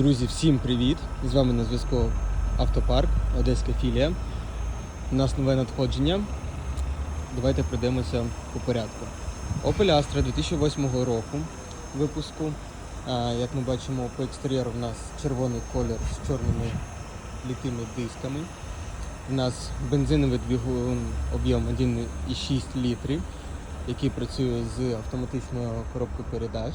Друзі, всім привіт! З вами на зв'язку Автопарк, Одеська філія. У нас нове надходження. Давайте пройдемося по порядку. Opel Astra 2008 року випуску. Як ми бачимо, по екстер'єру в нас червоний колір з чорними літими дисками. У нас бензиновий двигун об'єм 1,6 літрів, який працює з автоматичною коробкою передач.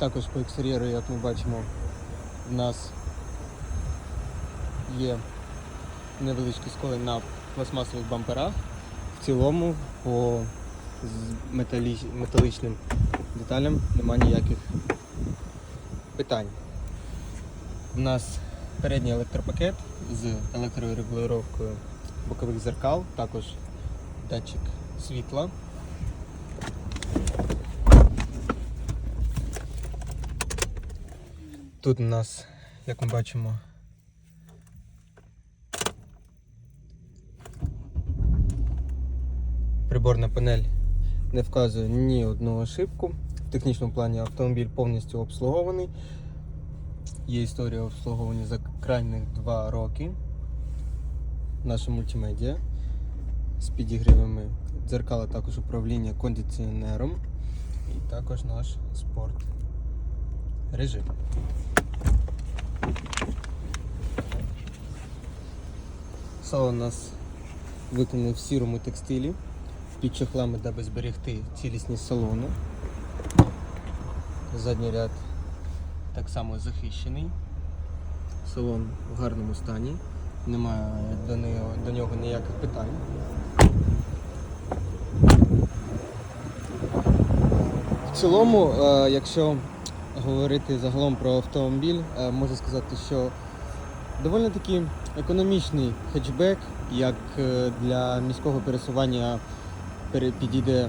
Також по екстер'єру, як ми бачимо, в нас є невеличкі сколи на пластмасових бамперах. В цілому по металі- металічним деталям нема ніяких питань. У нас передній електропакет з електрорегулювання бокових зеркал, також датчик світла. Тут у нас, як ми бачимо, приборна панель не вказує ні одну ошибку. В технічному плані автомобіль повністю обслугований. Є історія обслуговування за крайніх 2 роки. Наша мультимедіа з підігрівами дзеркала, також управління кондиціонером і також наш спорт режим. Салон у нас виконаний в сірому текстилі під чохлами, даби зберегти цілісність салону. Задній ряд так само захищений. Салон в гарному стані. Немає до нього, до нього ніяких питань. В цілому, е, якщо говорити загалом про автомобіль, е, можу сказати, що доволі таки економічний хетчбек, як е, для міського пересування підійде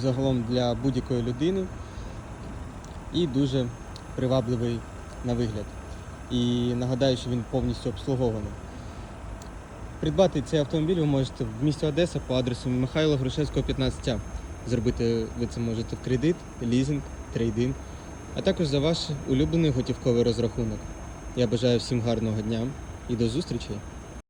загалом для будь-якої людини і дуже привабливий на вигляд. І нагадаю, що він повністю обслугований. Придбати цей автомобіль ви можете в місті Одеса по адресу Михайла Грушевського, 15. Зробити ви це можете в кредит, лізинг, трейдинг, а також за ваш улюблений готівковий розрахунок. Я бажаю всім гарного дня і до зустрічі!